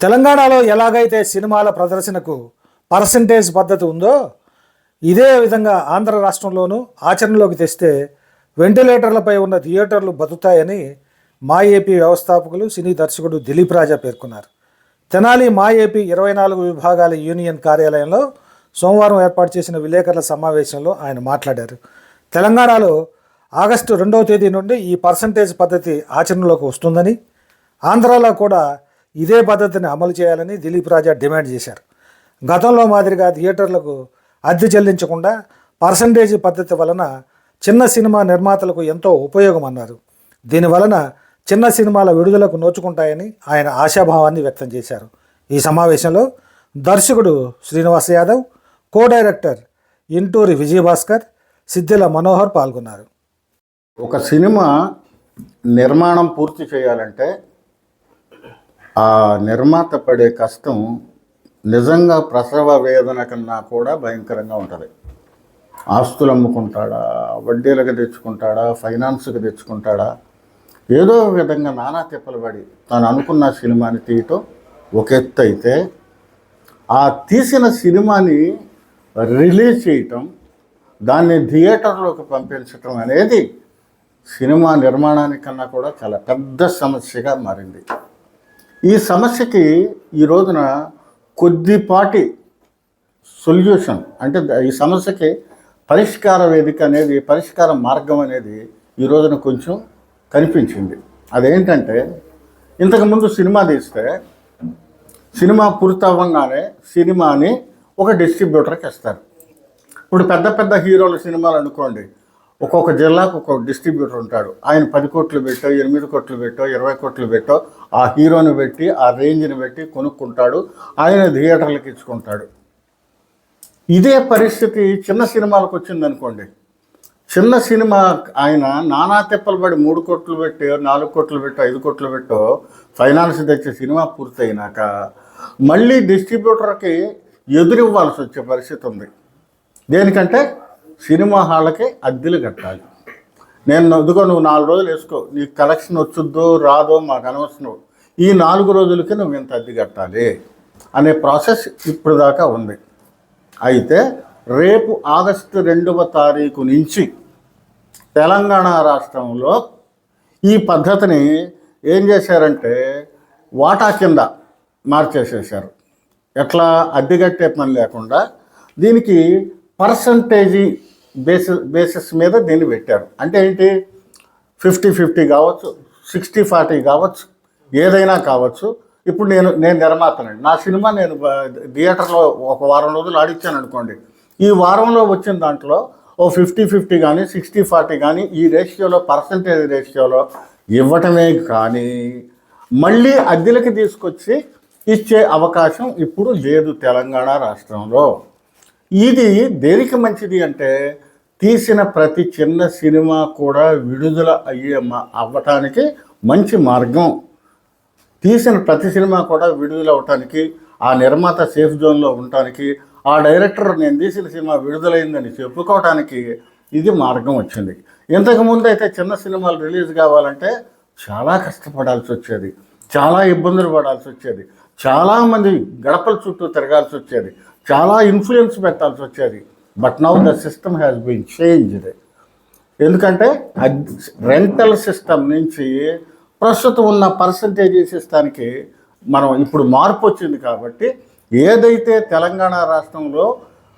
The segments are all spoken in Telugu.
తెలంగాణలో ఎలాగైతే సినిమాల ప్రదర్శనకు పర్సంటేజ్ పద్ధతి ఉందో ఇదే విధంగా ఆంధ్ర రాష్ట్రంలోనూ ఆచరణలోకి తెస్తే వెంటిలేటర్లపై ఉన్న థియేటర్లు బతుకుతాయని మా ఏపీ వ్యవస్థాపకులు సినీ దర్శకుడు దిలీప్ రాజా పేర్కొన్నారు. తెనాలి మా ఏపీ ఇరవై నాలుగు విభాగాల యూనియన్ కార్యాలయంలో సోమవారం ఏర్పాటు చేసిన విలేకరుల సమావేశంలో ఆయన మాట్లాడారు. తెలంగాణలో ఆగస్టు రెండవ తేదీ నుండి ఈ పర్సంటేజ్ పద్ధతి ఆచరణలోకి వస్తుందని ఆంధ్రాలో కూడా ఇదే పద్ధతిని అమలు చేయాలని దిలీప్ రాజా డిమాండ్ చేశారు. గతంలో మాదిరిగా థియేటర్లకు అద్దె చెల్లించకుండా పర్సంటేజీ పద్ధతి వలన చిన్న సినిమా నిర్మాతలకు ఎంతో ఉపయోగం అన్నారు దీనివలన చిన్న సినిమాల విడుదలకు నోచుకుంటాయని ఆయన ఆశాభావాన్ని వ్యక్తం చేశారు. ఈ సమావేశంలో దర్శకుడు శ్రీనివాస్ యాదవ్ కో డైరెక్టర్ ఇంటూరి విజయభాస్కర్ సిద్ధిల మనోహర్ పాల్గొన్నారు. ఒక సినిమా నిర్మాణం పూర్తి చేయాలంటే ఆ నిర్మాత పడే కష్టం నిజంగా ప్రసవ వేదన కన్నా కూడా భయంకరంగా ఉంటుంది. ఆస్తులు అమ్ముకుంటాడా వడ్డీలకు తెచ్చుకుంటాడా ఫైనాన్స్కి తెచ్చుకుంటాడా? ఏదో విధంగా నానా తిప్పలు పడి తను అనుకున్న సినిమాని తీయటం ఒక ఎత్తు అయితే ఆ తీసిన సినిమాని రిలీజ్ చేయటం దాన్ని థియేటర్లోకి పంపించటం అనేది సినిమా నిర్మాణానికన్నా కూడా చాలా పెద్ద సమస్యగా మారింది. ఈ సమస్యకి ఈ రోజున కొద్దిపాటి సొల్యూషన్ అంటే ఈ సమస్యకి పరిష్కార వేదిక అనేది పరిష్కార మార్గం అనేది ఈ రోజున కొంచెం కనిపించింది. అదేంటంటే ఇంతకుముందు సినిమా తీస్తే సినిమా పూర్తవ్వగానే సినిమాని ఒక డిస్ట్రిబ్యూటర్కి ఇస్తారు. ఇప్పుడు పెద్ద పెద్ద హీరోల సినిమాలు అనుకోండి ఒక్కొక్క జిల్లాకు ఒక్కొక్క డిస్ట్రిబ్యూటర్ ఉంటాడు. ఆయన పది కోట్లు పెట్టో ఎనిమిది కోట్లు పెట్టో ఇరవై కోట్లు పెట్టో ఆ హీరోని పెట్టి ఆ రేంజ్ని పెట్టి కొనుక్కుంటాడు. ఆయన థియేటర్లకు ఇచ్చుకుంటాడు. ఇదే పరిస్థితి చిన్న సినిమాలకు వచ్చిందనుకోండి. చిన్న సినిమా ఆయన నానా తిప్పలు పడి మూడు కోట్లు పెట్టి నాలుగు కోట్లు పెట్టో ఐదు కోట్లు పెట్టో ఫైనాన్స్ తెచ్చే సినిమా పూర్తయినాక మళ్ళీ డిస్ట్రిబ్యూటర్కి ఎదురివ్వాల్సి వచ్చే పరిస్థితి ఉంది. దేనికంటే సినిమా హాళ్ళకే అద్దెలు కట్టాలి. నేను ఎందుకో నువ్వు నాలుగు రోజులు వేసుకో. నీకు కలెక్షన్ వచ్చుద్దో రాదో మాకు అనవసరం. ఈ నాలుగు రోజులకి నువ్వు ఇంత అద్దె కట్టాలి అనే ప్రాసెస్ ఇప్పుడు దాకా ఉంది. అయితే రేపు ఆగస్టు రెండవ తారీఖు నుంచి తెలంగాణ రాష్ట్రంలో ఈ పద్ధతిని ఏం చేశారంటే వాటా కింద మార్చేసేసారు ఎట్లా? అద్దె కట్టే పని లేకుండా దీనికి పర్సంటేజీ బేసిస్ బేసిస్ మీద దీన్ని పెట్టారు. అంటే ఏంటి? ఫిఫ్టీ ఫిఫ్టీ కావచ్చు సిక్స్టీ ఫార్టీ కావచ్చు ఏదైనా కావచ్చు. ఇప్పుడు నేను నేను నిర్మాతనండి. నా సినిమా నేను థియేటర్లో ఒక వారం రోజులు ఆడిచ్చాను అనుకోండి. ఈ వారంలో వచ్చిన దాంట్లో ఓ ఫిఫ్టీ ఫిఫ్టీ కానీ సిక్స్టీ ఫార్టీ కానీ ఈ రేషియోలో పర్సంటేజ్ రేషియోలో ఇవ్వటమే కానీ మళ్ళీ అద్దెలకి తీసుకొచ్చి ఇచ్చే అవకాశం ఇప్పుడు లేదు తెలంగాణ రాష్ట్రంలో. ఇది దేనికి మంచిది అంటే తీసిన ప్రతి చిన్న సినిమా కూడా విడుదల అయ్యే అవ్వటానికి మంచి మార్గం. తీసిన ప్రతి సినిమా కూడా విడుదల అవటానికి ఆ నిర్మాత సేఫ్ జోన్లో ఉండటానికి ఆ డైరెక్టర్ నేను తీసిన సినిమా విడుదలైందని చెప్పుకోవటానికి ఇది మార్గం వచ్చింది. ఇంతకుముందు అయితే చిన్న సినిమాలు రిలీజ్ కావాలంటే చాలా కష్టపడాల్సి వచ్చేది. చాలా ఇబ్బందులు పడాల్సి వచ్చేది. చాలామంది గడపల చుట్టూ తిరగాల్సి వచ్చేది. చాలా ఇన్ఫ్లుయెన్స్ పెట్టాల్సి వచ్చేది. But now the system has been changed ఎందుకంటే రెంటల్ సిస్టమ్ నుంచి ప్రస్తుతం ఉన్న పర్సంటేజ్ సిస్టానికి మనం ఇప్పుడు మార్పు వచ్చింది కాబట్టి ఏదైతే తెలంగాణ రాష్ట్రంలో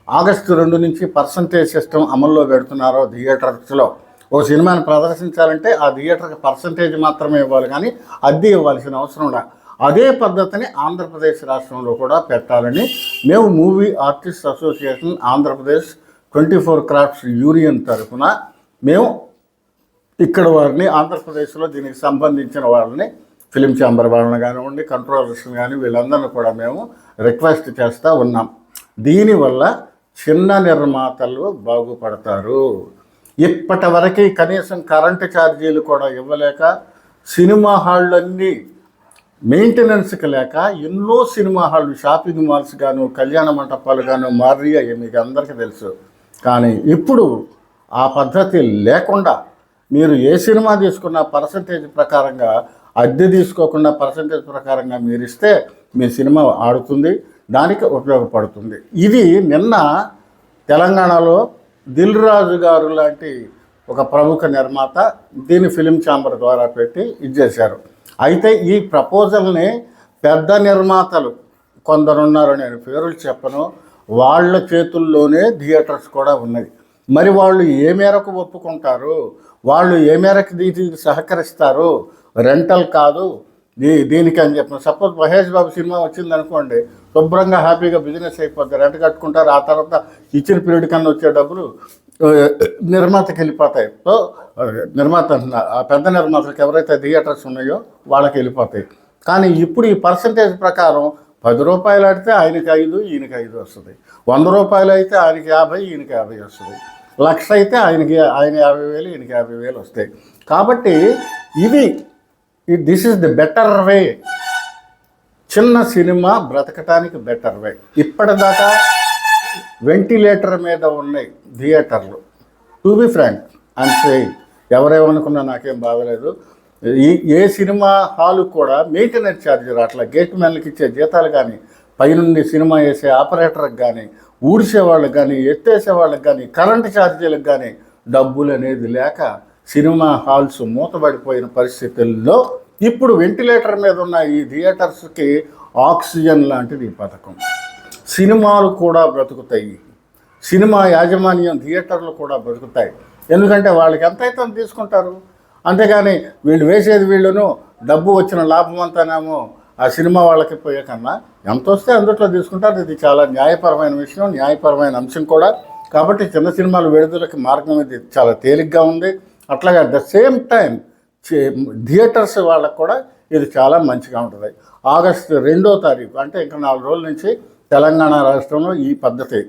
ఆగస్టు రెండు నుంచి పర్సంటేజ్ సిస్టమ్ అమల్లో పెడుతున్నారో థియేటర్స్లో ఓ సినిమాని ప్రదర్శించాలంటే ఆ థియేటర్కి పర్సంటేజ్ మాత్రమే ఇవ్వాలి కానీ అద్దె ఇవ్వాల్సిన అవసరం ఉండదు అదే పద్ధతిని ఆంధ్రప్రదేశ్ రాష్ట్రంలో కూడా పెట్టాలని మేము movie artist association Andhra Pradesh twenty four crafts union తరఫున మేము ఇక్కడ వారిని ఆంధ్రప్రదేశ్లో దీనికి సంబంధించిన వాళ్ళని ఫిలిం ఛాంబర్ వాళ్ళని కానివ్వండి కంట్రోలర్స్ని కానీ వీళ్ళందరినీ కూడా మేము రిక్వెస్ట్ చేస్తూ ఉన్నాం. దీనివల్ల చిన్న నిర్మాతలు బాగుపడతారు. ఇప్పటి వరకు కనీసం కరెంటు ఛార్జీలు కూడా ఇవ్వలేక సినిమా హాళ్ళన్నీ మెయింటెనెన్స్కి లేక ఎన్నో సినిమా హాళ్ళు షాపింగ్ మాల్స్ గాను కళ్యాణ మంటపాలు గాను మారియాయి మీకు అందరికీ తెలుసు. కానీ ఇప్పుడు ఆ పద్ధతి లేకుండా మీరు ఏ సినిమా తీసుకున్న పర్సంటేజ్ ప్రకారంగా అద్దె తీసుకోకుండా పర్సంటేజ్ ప్రకారంగా మీరు ఇస్తే మీ సినిమా ఆడుతుంది దానికి ఉపయోగపడుతుంది. ఇది నిన్న తెలంగాణలో దిల్ రాజు గారు లాంటి ఒక ప్రముఖ నిర్మాత దీన్ని ఫిలిం ఛాంబర్ ద్వారా పెట్టి ఇచ్చేశారు అయితే ఈ ప్రపోజల్ని పెద్ద నిర్మాతలు కొందరున్నారు నేను పేర్లు చెప్పను. వాళ్ళ చేతుల్లోనే థియేటర్స్ కూడా ఉన్నాయి మరి వాళ్ళు ఏ మేరకు ఒప్పుకుంటారు? వాళ్ళు ఏ మేరకు దీనికి సహకరిస్తారు? రెంటల్ కాదు. దీ దీనికి అని చెప్పిన. సపోజ్ మహేష్ బాబు సినిమా వచ్చింది అనుకోండి శుభ్రంగా హ్యాపీగా బిజినెస్ అయిపోద్ది రెంట్ కట్టుకుంటారు ఆ తర్వాత ఇచ్చిన పీరియడ్ కన్నా వచ్చే డబ్బులు నిర్మాతకి వెళ్ళిపోతాయి సో నిర్మాత ఆ పెద్ద నిర్మాతలకు ఎవరైతే థియేటర్స్ ఉన్నాయో వాళ్ళకి వెళ్ళిపోతాయి. కానీ ఇప్పుడు ఈ పర్సంటేజ్ ప్రకారం పది రూపాయలు ఆడితే ఆయనకి ఐదు ఈయనకి ఐదు వస్తుంది. వంద రూపాయలు అయితే ఆయనకి యాభై ఈయనకి యాభై వస్తుంది. లక్ష అయితే ఆయనకి ఆయన యాభై వేలు ఈయనకి యాభై వేలు వస్తాయి. కాబట్టి ఇది this is the better way. చిన్న సినిమా బ్రతకటానికి బెటర్ వే. ఇప్పటిదాకా వెంటిలేటర్ మీద ఉన్నాయి థియేటర్లు. టు బి ఫ్రాంక్ అండ్ ఎవరేమనుకున్నా నాకేం బాగలేదు. ఈ ఏ సినిమా హాలు కూడా మెయింటెనెన్స్ ఛార్జ్ అట్లా గేట్ మెన్లకి ఇచ్చే జీతాలు కానీ పైనుండి సినిమా వేసే ఆపరేటర్కి కానీ ఊడ్చే వాళ్ళకి కానీ ఎత్తేసే వాళ్ళకి కానీ కరెంటు ఛార్జీలకు కానీ డబ్బులు అనేది లేక సినిమా హాల్స్ మూతబడిపోయిన పరిస్థితుల్లో ఇప్పుడు వెంటిలేటర్ మీద ఉన్న ఈ థియేటర్స్కి ఆక్సిజన్ లాంటిది ఈ పథకం. సినిమాలు కూడా బ్రతుకుతాయి. సినిమా యాజమాన్యం థియేటర్లు కూడా బ్రతుకుతాయి. ఎందుకంటే వాళ్ళకి ఎంత అయితే తీసుకుంటారు? అంతేగాని వీళ్ళు వేసేది వీళ్ళను డబ్బు వచ్చిన లాభం అంతానేమో ఆ సినిమా వాళ్ళకి పోయే కన్నా ఎంత వస్తే అందుట్లో తీసుకుంటారు. ఇది చాలా న్యాయపరమైన విషయం న్యాయపరమైన అంశం కూడా. కాబట్టి చిన్న సినిమాలు విడుదలకి మార్గం ఇది చాలా తేలిగ్గా ఉంది. అట్లాగే at the same time theatres వాళ్ళకు కూడా ఇది చాలా మంచిగా ఉంటుంది. ఆగస్టు రెండో తారీఖు అంటే ఇంకా నాలుగు రోజుల నుంచి తెలంగాణ రాష్ట్రంలో ఈ పద్ధతి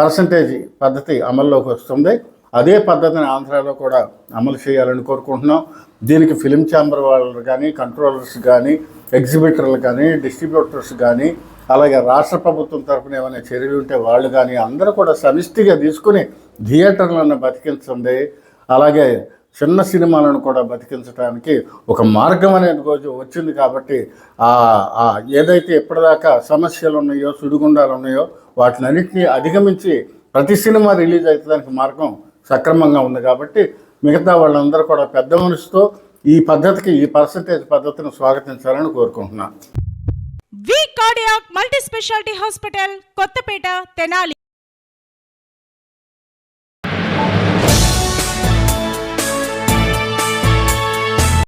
పర్సంటేజ్ పద్ధతి అమల్లోకి వస్తుంది. అదే పద్ధతిని ఆంధ్రాలో కూడా అమలు చేయాలని కోరుకుంటున్నాం. దీనికి ఫిలిం ఛాంబర్ వాళ్ళు కానీ కంట్రోలర్స్ కానీ ఎగ్జిబిటర్లు కానీ డిస్ట్రిబ్యూటర్స్ కానీ అలాగే రాష్ట్ర ప్రభుత్వం తరఫున ఏమైనా చర్యలు ఉంటే వాళ్ళు కానీ అందరూ కూడా సమిష్టిగా తీసుకుని థియేటర్లను బతికించండి. అలాగే చిన్న సినిమాలను కూడా బతికించడానికి ఒక మార్గం అనేది రోజు వచ్చింది కాబట్టి ఆ ఏదైతే ఎప్పటిదాకా సమస్యలు ఉన్నాయో సుడిగుండాలు ఉన్నాయో వాటినన్నింటినీ అధిగమించి ప్రతి సినిమా రిలీజ్ అవుతుందానికి మార్గం సక్రమంగా ఉంది కాబట్టి మిగతా వాళ్ళందరూ కూడా పెద్ద మనసుతో ఈ పద్ధతికి ఈ పర్సంటేజ్ పద్ధతిని స్వాగతించాలని కోరుకుంటున్నాను V cardiac multi speciality hospital Kothapeta Tenali.